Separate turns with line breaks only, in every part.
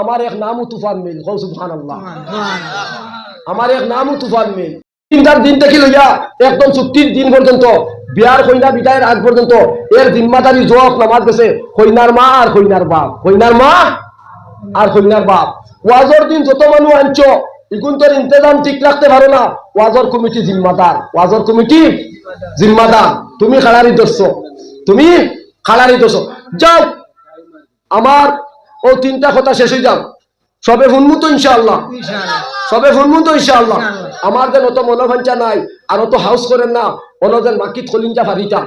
আমার এক নামও তুফান মিল। কৌ আল্লাহ আমার এক নামও তুফান মিল। তিনটার দিন থেকে লইয়া একদম চুক্তির দিন পর্যন্ত বিয়ার কইনা বিদায়ের আগ পর্যন্ত এর জিম্মাদারি জোয়াক নামাজ গেছে কইনার মা আর কইনার বাপ। কইনার মা আর কইনার বাপ। ওয়াজর দিন যত মানুষ আনছ ইগুন তোর ইন্তজাম ঠিক রাখতে পারো না। ওয়াজর কমিটি জিম্মাদার। ওয়াজর কমিটি জিম্মাদার। তুমি খালারি দোষ তুমি খালারি দোষ যাও। আমার ও তিনটা কথা শেষ হয়ে যাও। সবে শুনমু তো ইনশাআল্লাহ। সবে শুনমু তো ইনশাআল্লাহ। আমার যেন অত মনোভাঞ্চা নাই আর অত হাউস করেন না। অনদের মাকিত খলিঞ্জা ফারিতাম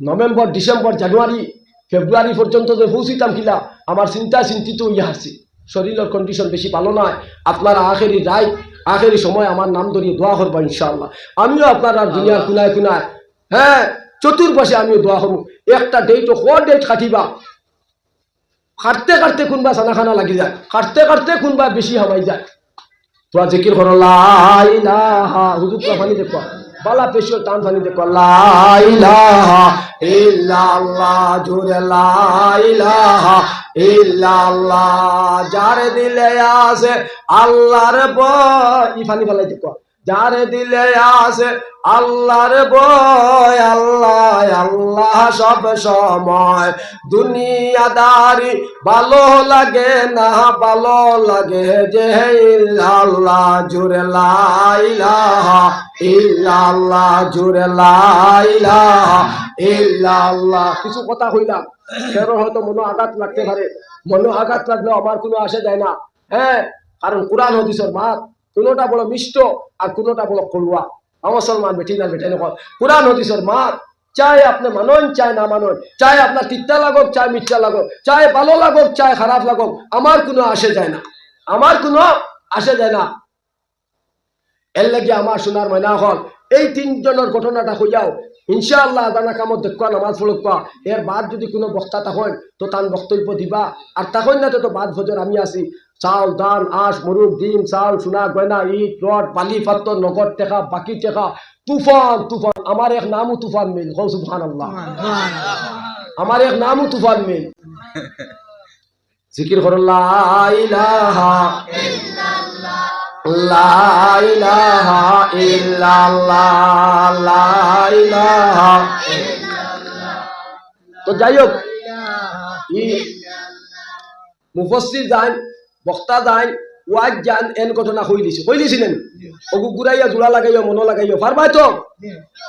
নভেম্বর ডিসেম্বর জানুয়ারি ফেব্রুয়ারি পর্যন্ত যে পৌঁছিতাম কিলা আমার চিন্তা চিন্তিত ইয়ে আসছি শরীরের কন্ডিশন বেশি ভালো নয় আপনারা আখেরি রায় আখেরি সময় আমার নাম ধরিয়ে দোয়া করব ইনশাআল্লাহ। আমিও আপনারা দুনিয়ার কুনায় কুনায় হ্যাঁ চতুর্পাশে আমিও দোয়া করব। একটা ডেট ও ডেট কাটিবা? কাটতে কাটতে কোনবা সানা খানা লাগি যায়, কাটতে কাটতে কোনবা বেশি হামাই যায়। তোরা জিকির করো লাইলাহা হুজুর তোরা পানি দেখো বালা পেশিও টান পানি দেখো লাইলাহা ইল্লাল্লাহ জোরে লাইলাহা ইল্লাল্লাহ যার দিলে আছে আল্লাহর বয় ই পানি বালাই দেখো যার দিলে আছে আল্লাহর বয় আল্লাহ আল্লাহ সব সময়। দুনিয়াদারি ভালো লাগে না, ভালো লাগে যে আল্লাহ, জুড়ে লাইলাহা ইল্লাল্লাহ, জুড়ে লাইলাহা ইল্লাল্লাহ। কিছু কথা কইলাম সেরো হয়তো মনে আঘাত লাগতে পারে? মনে আঘাত লাগলে আমার কোনো আসে যায় না। হ্যাঁ কারণ কোরআন, হদিসের মাত। কোনোটা বড় মিষ্ট আর কোনোটা বড় কলুয়া মুসলমান বেটি না বেটে নকল। কোরআন হদিসের মাত চাই আপনি মানন, চাই না মানন। চাই আপনার তিত্তা লাগক, চাই মিথ্যা লাগক। চাই ভালো লাগক, চাই খারাপ লাগক। আমার কোনো আসে যায় না। আমার কোনো আসে যায় না। এর লাগে আমার সোনার ময়না হল। এই তিনজনের ঘটনাটা হইয়াও, ইনশাআল্লাহ দানা কামত দেখুয়া, নামাজ পড়ুকা এর বাদ যদি কোনো বক্তা তখন, তো তার বক্তব্য দিবা। আর তখন না তো বাদ ভোজন আমি আছি। চাউল দান আঁশ মরুক ডিম চাউল সোনা গয়না ইট রড বালি পাত্র নগদ টেকা বাকি টেকা তুফান তুফান আমার এক নামও তুফান মিল হৌ আল্লাহ আমার এক নামও তুফান মিল। জিকির করো ইল্লাল্লাহ। তো যাই হোক মুফসির যান বক্তা যান ওয়াজ যান এন ঘটনা কই দিছে। কই দিছিলেন? ওগু গুড়াইয়া জোড়া লাগাইও মনো লাগাইও পারবাই তো?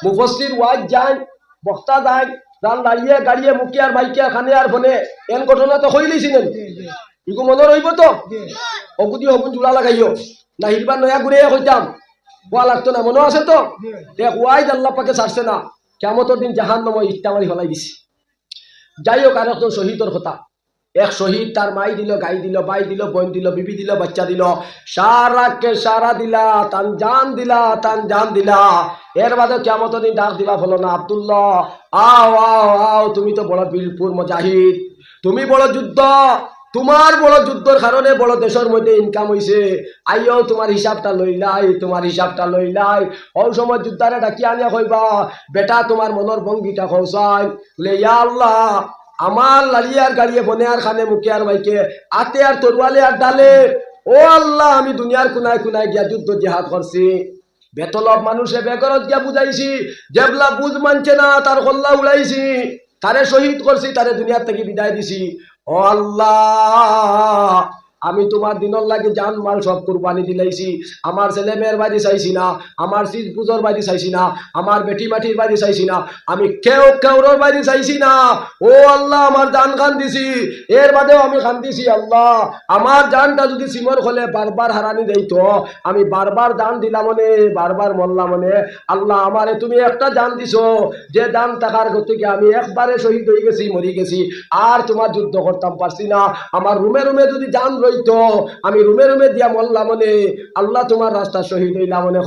মুফসির ওয়াজ যান বক্তা যান যান দাঁড়িয়ে গাড়িয়ে মুখিয়ার বাইকিয়ার খানে আর ফোনে এন ঘটনা তো কই দিছিলেন? ইগু মনে রইব তো? অগু দিয়ে হগুন জোড়া লাগাইও না হিরবার নয়া ঘুরে কইতাম ওয়া লাগতো না? মনে আছে তো? দেখ ওয়াই আল্লাহ পাকে ছাড়ছে না। কেমতর দিন জাহান নময় ইট্টা মারি ফেলাই দিছে। যাই হোক আর একজন শহীদর কথা। এক শহীদ তার মাই দিল, গাই দিল, বাই দিল, বোন দিল, বিবি দিল, বাচ্চা দিল। সারাকে সারা দিলা, তান জান দিলা, তান জান দিলা। এর বাদে কেমত দিন ডাক দিবা ফলো না, আব্দুল্লাহ, আও আও আও, তুমি তো বড় বীরপুর মজাহিদ। তুমি বড় যুদ্ধ, তোমার বড় যুদ্ধর কারণে বড় দেশের মধ্যে ইনকাম হইছে। আইও তোমার হিসাবটা লইলাই তোমার হিসাবটা লইলাই ওই সময় যুদ্ধারে ডাকি আনিয়া কইবা, বেটা, তোমার মনের ভঙ্গিটা খৌসাই বলে, ইয়া আল্লাহ আমার লালিয়ার গাড়িয়ে বনে আর খানে মুখে আর মাইকে, আতে আর তরুয়ালে আর ডালে। ও আল্লাহ, আমি দুনিয়ার কোনায় কোনায় গিয়া যুদ্ধ জিহাদ করছি। বেতলব মানুষে বেগরত গিয়া বুঝাইছি যেবলা বুঝ মানছে না, তার কল্লা উড়াইছি। তারে শহীদ করছি, তারে দুনিয়ার থেকে বিদায় দিছি। ও আল্লাহ আমি তোমার দিনের লাগে জান মাল সব কুরবানি দিলাইছি আমার ছেলে মেয়ের বাড়ি চাইছি না, আমার শীত পুজোর বাড়ি চাইছি না, আমার বেটি মাটির বাড়ি চাইছি না, আমি কেউ কেউর বাড়ি চাইছি না। ও আল্লাহ, আমার জান খান দিছি এর বাদেও আমি খান দিছি আল্লাহ। আমার জানটা যদি সিমর হলে বারবার হারানি দেইতো, আমি বারবার দান দিলাম মনে, বারবার মরলাম মনে। আল্লাহ, আমারে তুমি একটা জান দিছো, যে দান টাকার গতিকে আমি একবারে শহীদ হয়ে গেছি, মরি গেছি। আর তোমার যুদ্ধ করতাম পারছি না। আমার রুমে রুমে যদি জান রইতো আমি রুমে রুমে দিয়া মরলাম মনে। আল্লাহ তোমার রাস্তা শহীদ হইলাম মনে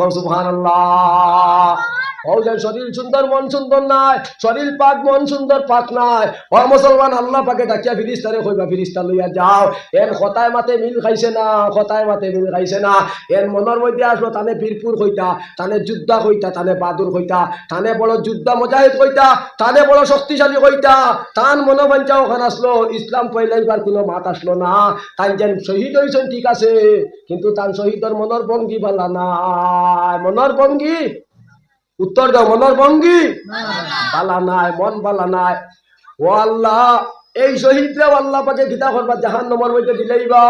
ও শরীর সুন্দর, মন সুন্দর নাই, শরীর পাক, মন সুন্দর পাক নাই। ও মুসলমান, আল্লাহ পাকে ডাকিয়া ফিরিস্তারে কইবা, ফিরিস্তা লইয়া যাও। এর কথায় মাতে মিল খাইছে না, কথায় মাতে মিল খাইছে না। এর মনের মধ্যে আসলো, তানে বীরপুর হইতা তানে যুদ্ধা হইতা তানে বাদুর হইতা তানে বড় যুদ্ধা মুজাহিদ হইতা তানে বড় শক্তিশালী হইতা তান মনোবাঞ্চা ওখানে আসলো, ইসলাম পয়লাইবার কোনো মাত আসলো না। তাই যেন শহীদ হইছেন ঠিক আছে, কিন্তু তার শহীদের মনের ভঙ্গি বালা নাই। মনের ভঙ্গি? উত্তর দাও, মনের ভঙ্গি? বালা নাই, মন বালা নাই। ও আল্লাহ, এই শহীদরাও আল্লাহ পাকে গীতা করবা জাহান নম্বর মধ্যে দিলেইবা।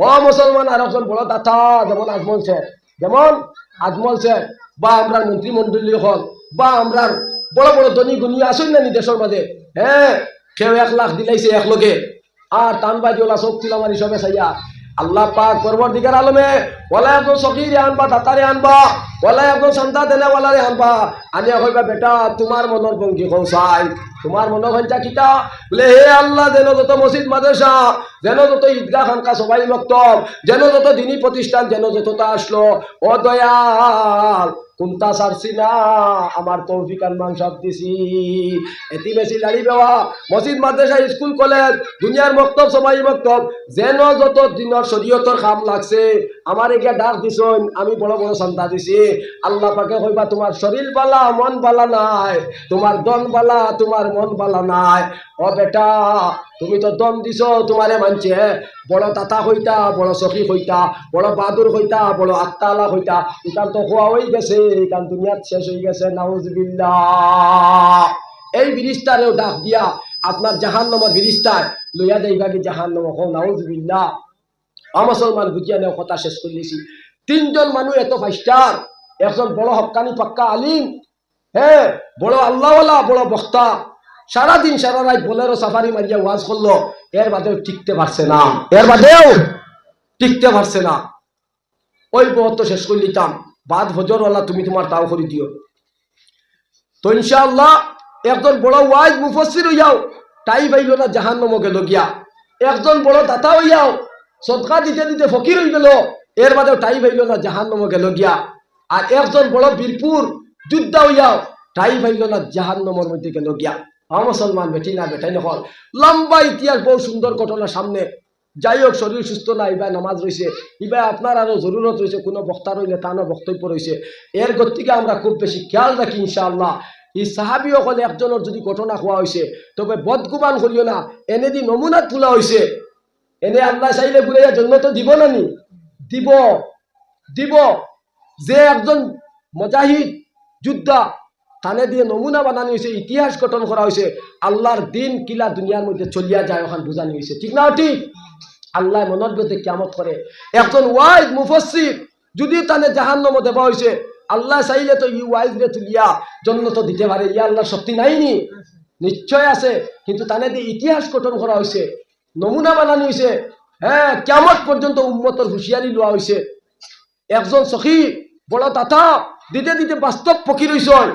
ও মুসলমান, আর একজন বড় দাতা, যেমন আজমল শেখ যেমন আজমল শেখ বা আমরা মন্ত্রিমন্ডলী হল, বা আমরা বড় বড় ধনী গুণী আসুন নি দেশের মাঝে? হ্যাঁ কেউ এক লাখ দিলাইছে এক লোকে। আর টানবাজি ওলা শক্তি ছিল আমার হিসাবে সাইয়া আল্লাহ পাক পরবর্তীকার আলমে ওলা এখন সকিরে আনবা দাতারে আনবা ওলা এখন সন্তা দেনে ওলারে আনবা। আনিয়া কইবা, বেটা, তোমার মনের ভঙ্গি কৌশাই তোমার মনে হঞ্চা কিতা? বলে, হে আল্লাহ, যেন যত মসজিদ, মাদ্রাসা, যেন যত ঈদগাহ খানকা সবাই মক্তব, যেন যত দিনী প্রতিষ্ঠান, যেন যতটা আসলো, ও দয়াল, কোনটা সারছি না? আমার তৌফিক সব দিছি। এটি বেশি লাড়ি বেওয়া, মসজিদ, মাদ্রাসা, স্কুল, কলেজ, দুনিয়ার মক্তব, সবাই মক্তব, যেন যত দিনের শরীয়তর কাম লাগছে আমার এগিয়ে ডাক দিছন, আমি বড় বড় সন্তা দিছি। আল্লাহ পাকে কইবা, তোমার শরীর বালা, মন বালা নাই। তোমার দন বালা, তোমার মন বালা নাই। ও বেটা, তুমি তো দম দিছ, তোমারে মানছে বড় তাতা হইতা বড় সখী হইতা বড় বাহাদুর হইতা বড় আত্মালা হইতা ইকান তো খোয়া হয়ে গেছে ইকান দুনিয়াত শেষ হয়ে গেছে, নাউজবিল্লাহ। এই বিরিস্তারেও ডাক দিয়া আপনার জাহান নম্বর বিরিস্তার লইয়া যাইবা কি জাহান নম্বর হো নাউজবিল্লাহ। মুসলমান বুঝিয়া নেও কথা শেষ করলেছি তিনজন মানুষ এত ফাইস্টার একজন বড় হকানি পাক্কা আলিম হ্যাঁ বড় আল্লাহওয়ালা বড় বক্তা। সারাদিন, সারা রাত বলেরও সাফারি মারিয়া ওয়াজ করল। এর বাদেও টিকতে পারছে না। এর বাদেও টিকতে পারছে না। ওই বহত্ব শেষ করে নিতাম। বাদ হজরওয়ালা তুমি তোমার তাও করে দিও। তো ইনশাআল্লাহ, একজন বড় ওয়াইজ মুফসির হইয়াও, তাই পাইল না জাহান নম গেল গিয়া একজন বড় দাতা হইয়াও সদকা দিতে দিতে ফকির হয়ে গেল। এর বাদেও টাই পাইল না জাহান নম গেল গিয়া। আর একজন বড় বীরপুর যুদ্ধা হইয়াও টাই পাইল না জাহান নমর মধ্যে গেল গিয়া। মুসলমান বেটি না বেটাই নকল লম্বা ইতিহাস বহু সুন্দর ঘটনা সামনে। যাই হোক শরীর সুস্থ না ইবা নামাজ রয়েছে ইবা আপনার আরও জরুরত রয়েছে কোনো বক্তা রইলে তারও বক্তব্য রয়েছে এর গতিকে আমরা খুব বেশি খেয়াল রাখি ইনশাআল্লাহ। এই সাহাবি অকল একজনের যদি ঘটনা খোয়া হয়েছে তবে বদগুমান করিও না এনে দি নমুনাত তোলা হয়েছে এনে আল্লাহ চাইলে ঘুরে জন্য তো দিব না নি? দিব। দিব। যে একজন মজাহিদ, যোদ্ধা, তানে দিয়ে নমুনা বানানো হয়েছে ইতিহাস গঠন করা হয়েছে আল্লাহর দিন কিলা দুনিয়ার মধ্যে চলিয়া যায় ওখান বোঝানো হয়েছে ঠিক না ঠিক? আল্লাহ মনের মধ্যে কেমত করে একজন ওয়াইজ মুফসির যদি তানে জাহান্নম দেওয়া হয়েছে আল্লাহ চাইলে তো ই ওয়াইজ রে তুলিয়া জন্য তো দিতে পারে। ইয়া আল্লাহর শক্তি নাইনি নিশ্চয় আছে। কিন্তু তানে দিয়ে ইতিহাস গঠন করা হয়েছে নমুনা বানানো হয়েছে হ্যাঁ কেমন পর্যন্ত উন্মতর হুঁশিয়ারি লোৱা হয়েছে একজন সখী বড় তাতা দিতে দিতে বাস্তব ফকির হইছন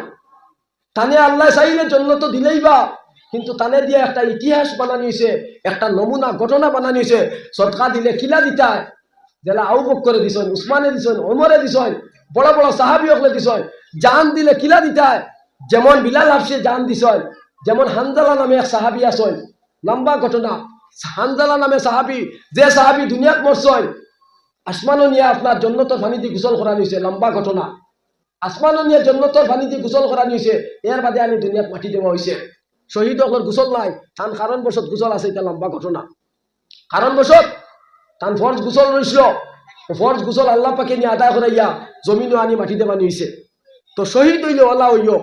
তানে আল্লাহ চাইলে জন্য তো দিলেই বা। কিন্তু তানে দিয়ে একটা ইতিহাস বানানি হয়েছে একটা নমুনা ঘটনা বানানি হয়েছে সরকার দিলে কিলা দিতায় যেলা আউ বক করে দিছন উসমানে দিছন ওমরে দিছন বড় বড় সাহাবি হকলে দিছন জান দিলে কিলা দিতায় যেমন বিলাল হাফসে জান দিছন যেমন হানজালা নামে এক সাহাবি আসন লম্বা ঘটনা। হানজালা নামে সাহাবি, যে সাহাবি দুনিয়াত মরছন আসমানো নিয়ে আপনার জন্নতর পানি দিয়ে গোসল করা নিয়েছে লম্বা ঘটনা। আসমানো নিয়ে জন্নতর দিয়ে গোসল করা নিয়েছে এর বাদে আমি দুনিয়াত মাটি দেওয়া হয়েছে শহীদ অকল গোসল নাই, তান কারণ বসত গোসল আছে, এটা লম্বা ঘটনা। কারণ বসত তান ফর্জ গোসল রইছিল ফর্জ গোসল আল্লাহ পাকে নিয়ে আদায় করাইয়া জমিনও আনি মাটি দেওয়া নিয়েছে তো শহীদ হইলে ওলা হইও,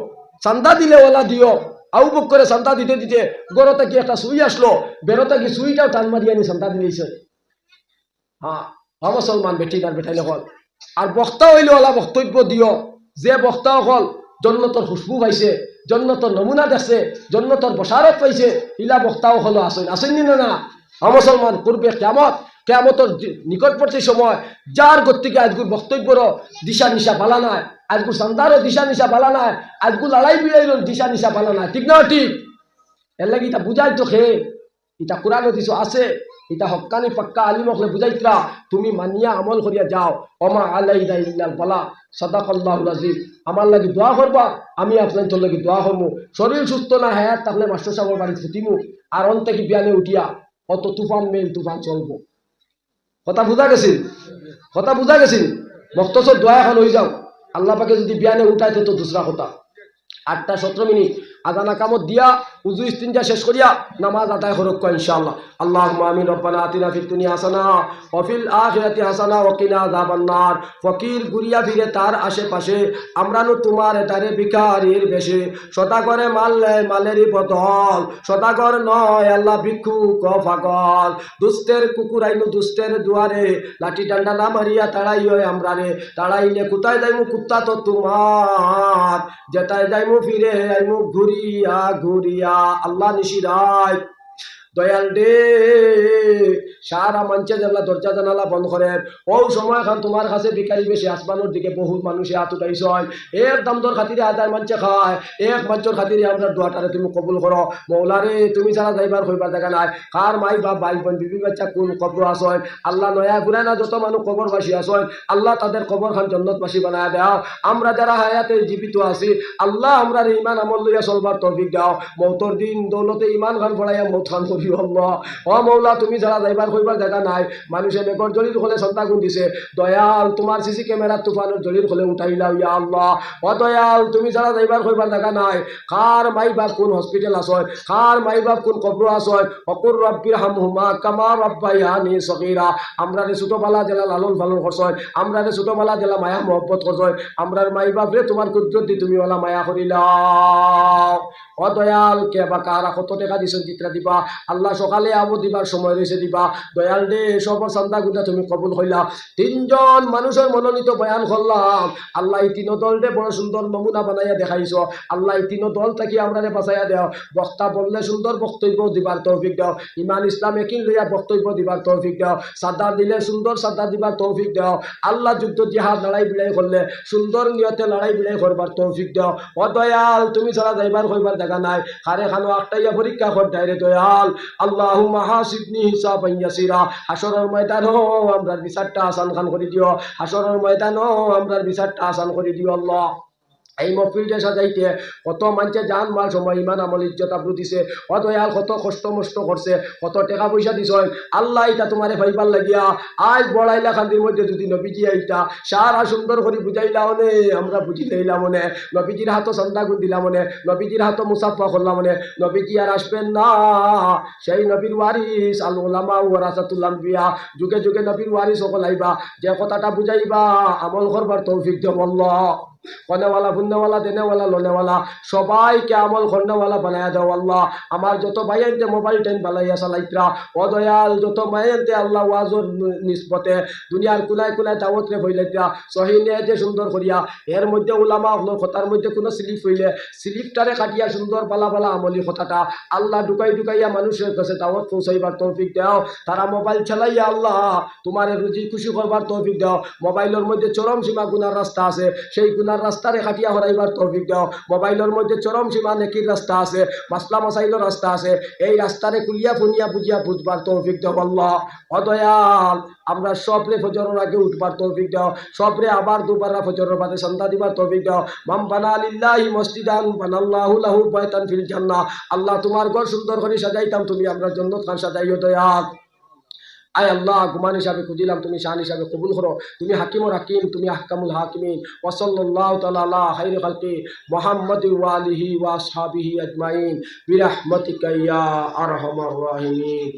চান্দা দিলে ওলা দিও আউ বুক করে চান্দা দিতে দিতে গড়তে কি একটা সুই আসলো, বেরোতে কি সুইটাও টান মারি আনি চান্দা দিয়েছে হ্যাঁ হা মুসলমান বেটি বেঠাইলে বেঠাই হল। আর বক্তা হইলে ওলা বক্তব্য দিও যে বক্তা হল জন্নতর খুশবু পাইছে জন্নতর নমুনা দেখছে জন্নতর বসারত পাইছে, ইলা বক্তাও হলো আসেন আসেননি না না? মুসলমান পূর্বে কেমত কেমতর নিকটবর্তী সময় যার গতিকে আজগুর বক্তব্যর দিশা নিশা বালা নাই, আজগুর সন্তানও দিশা নিশা বালা নাই, আজগুর লড়াই বিড়াইল দিশা নিশা বালা নাই। ঠিক না ঠিক? এর লাগে এটা বুঝাই তো খেয়ে এটা কোরআন দিছ আছে এটা হক্কানি পাক্কা আলিম হকলে বুঝাইতরা, তুমি মানিয়া আমল করিয়া যাও। অমা আলাই আলাইদা ইল্লাল বালা, সাদাকাল্লাহুল আজিম। আমার লাগি দোয়া করবা, আমি আপনার তোর লাগি দোয়া করব শরীর সুস্থ না হ্যাঁ তাহলে মাস্টার সাহেবের বাড়ি ফুটিমু আর অন থেকে বিয়ানে উঠিয়া অত তুফান মেল তুফান চলবো। কথা বুঝা গেছিল? কথা বুঝা গেছিল? মক্তসর দোয়া এখন হয়ে যাও আল্লাহ পাকে যদি বিয়ানে উঠাইতে তো দুসরা কথা। আটটা সতেরো মিনিট। আদানা কামত দিয়া, উজু ইস্তিনজা শেষ করিয়া নামাজ আদায় করক ইনশাআল্লাহ। আল্লাহ আমিন, রব্বানা আতিনা ফিদ দুনিয়া হাসানা, ওয়া ফিল আখিরাতি হাসানা, ওয়া কিনা আযাবান নার। ফকির গুরিয়া ফিরে তার আশেপাশে আমরানো তোমার এটারে ভিখারির বেশে। শতাকরে মাল নেয় মালেরই বদল শতাকর নয় আল্লাহ ভিক্ষু ক ফাগল দুস্তের কুকুর আইনু দুস্তের দুয়ারে, লাঠি ডান্ডা না মারিয়া তাড়াই হয় আমরা রে তাড়াইলে কোথায় যাইমু কুত্তা তো তোমার? যেটায় যাইমু ফিরে আইমু ঘুরিয়া ঘুরিয়া আল্লাহ নিশিরায় দয়াল দে সারা মঞ্চে যেগুলা দরজা জানালা বন্ধ ও সময় খান তোমার কাছে বিকারি বেশি, আসমানোর দিকে মানুষে এক খাতিরে আদায় খায়, এক মঞ্চর খাতিরে আমরা দোয়াটারে তুমি কবুল করো। মৌলারে তুমি ছাড়া যাইবার হইবার দেখা নাই। কার মাই বোন, বিবি বাচ্চা কোন কবর আসয় আল্লাহ নয়া ঘুরায় না যত মানুষ কবর বাসী আসয় আল্লাহ তাদের কবর খান জন্নত বাসী বানায় দেও আমরা যারা হায়াতে জীবিত আছি, আল্লাহ আমরা ইমান আমল লইয়া চলবার তৌফিক দাও। মৌতর দিন দৌলতে ইমান খান ফড়াইয়া মৌত খান করি আল্লাহ ও মৌলা, তুমি যারা যাইবার কইবার জায়গা নাই, মানুষে মেঘর জলির হলে সন্তা গুণ দিছে। দয়াল, তোমার সিসি ক্যামেরার তুফানের জলির হলে উঠাইলাও, ইয়া আল্লাহ। ও দয়াল, তুমি যারা যাইবার কইবার জায়গা নাই, কার মাই বাপ কোন হসপিটাল আসয় কার মাই বাপ কোন কবর আসয় অকুর রব্বির হামহুমা কামা রব্বাইয়ানি সগীরা। আমরা রে ছোটবেলা জেলা লালন পালন করছয় আমরা রে ছোটবেলা জেলা মায়া মহব্বত করছয়, আমরার মাই বাপ রে, তোমার কুদরত তুমি ওলা মায়া করিলাও। ও দয়াল, কে বা কারা কত টাকা দিছেন চিত্রা দিবা। আল্লাহ সকালে আবু দিবার সময় রয়েছে দিবা। দয়াল দে সব চান্দা গুলা তুমি কবুল হইলা। তিনজন মানুষের মনোনীত বয়ান করলাম। আল্লাহ এই তিন দল দে বড় সুন্দর নমুনা বানাইয়া দেখাইছ। আল্লাহ এই তিন দল থাকি আমরা বাঁচাইয়া দেও। বক্তা বললে সুন্দর বক্তব্য দিবার তৌফিক দাও। ইমান ইসলাম একিন লইয়া বক্তব্য দিবার তৌফিক দাও। সাদা দিলে সুন্দর, সাদা দিবার তৌফিক দাও। আল্লাহ যুদ্ধ, জিহাদ, লড়াই, বিলাই করলে সুন্দর নিয়তে লড়াই, বিলাই করবার তৌফিক দাও। ও দয়াল, তুমি ছাড়া যাইবার কইবার দেখা নাই। খারে খানো একটাইয়া পরীক্ষা কর, ডাইরে দয়াল। আল্লাহ মাহাসিবনি হিসাব ইয়াসিরা। হাসরের ময়দানও আমরার বিচারটা আসান খান করে দিও। হাসরের ময়দানও আমরা বিচারটা আসান করে দিও আল্লাহ। এই মফিলটা সাজাইতে কত মানুষে জান মাল সময়, ইমান আমল ইজ্জত আব্রু দিছে, কত ইয়াল কত কষ্ট মষ্ট করছে কত টাকা পয়সা দিছ আল্লাহ এটা তোমারে ভাইবার লাগিয়া আজ বড়াইলা খান্দির মধ্যে যদি নবীজি আইতা সারা সুন্দর করে বুঝাইলা মনে আমরা বুঝি দিলাম মনে নবীজির হাতও সন্ধ্যা গুণ দিলাম মনে নবীজির হাতও মুসাফা করলাম মনে নবীজি আর আসবেন না। সেই নবীর ওয়ারিস আল ওলামা ওয়ারাসাতুল্লাম বিয়া যুগে যুগে নবীর ওয়ারিস সকল আইবা যে কথাটা বুঝাইবা আমল করবার তৌফিক দেব আল্লাহ। কনেওয়ালা বুন্নেওয়ালা দেনেওয়ালা লোনেওয়ালা সবাইকে আমল খন্ডওয়ালা বানায় দাও আল্লাহ। আমার যত ভাইয়ানতে মোবাইল টেন বানাইয়া চালাইত্রা অদয়াল যত মায়ানতে আল্লাহ ওয়াজর নিসবতে, দুনিয়ার কুনায় কুনায় দাওয়াত রে হইলাইত্রা সহিনে যে সুন্দর করিয়া, এর মধ্যে উলামা হলোর কথার মধ্যে কোনো স্লিপ হইলে স্লিপটারে কাটিয়া সুন্দর পালা পালা আমলি কথাটা। আল্লাহ ঢুকাই ঢুকাইয়া মানুষের কাছে দাওয়াত পৌঁছাইবার তৌফিক দাও। তারা মোবাইল চালাইয়া আল্লাহ, তোমার রুজি খুশি করবার তৌফিক দাও। মোবাইলের মধ্যে চরম সীমা গুনার রাস্তা আছে। সেই গুনার রাস্তারে কাটিয়া হরাইবার তৌফিক দাও। মোবাইলের মধ্যে চরম সীমা নেকির রাস্তা আছে, মাসলা মাসাইলের রাস্তা আছে। এই রাস্তারে কুলিয়া ফুনিয়া বুঝিয়া বুঝবার তৌফিক দাও আল্লাহ। অদয়াল আমরা সবরে ফজরের আগে উঠবার তৌফিক দাও। সবরে আবার দুবার ফজরের বাদে সন্ধ্যা দিবার তৌফিক দাও। মাম বানা লিল্লাহি মসজিদান, বানাল্লাহু লাহু বাইতান ফিল জান্নাহ। আল্লাহ তোমার ঘর সুন্দর করে সাজাইতাম, তুমি আমরা জন্নত খান সাজাইও দয়াল। আয় আল্লাহ, গুমান হিসাবে খুঁজিলাম, তুমি শান হিসাবে কবুল করো। তুমি হাকিমুর হাকিম, তুমি আহকামুল হাকিমিন। ওসল্লাহ তালা হাইর খালকি মোহাম্মদ ওয়ালিহি ওয়া সাহাবিহি আজমাইন। বিরহমতিকা ইয়া আরহামার রাহিমিন।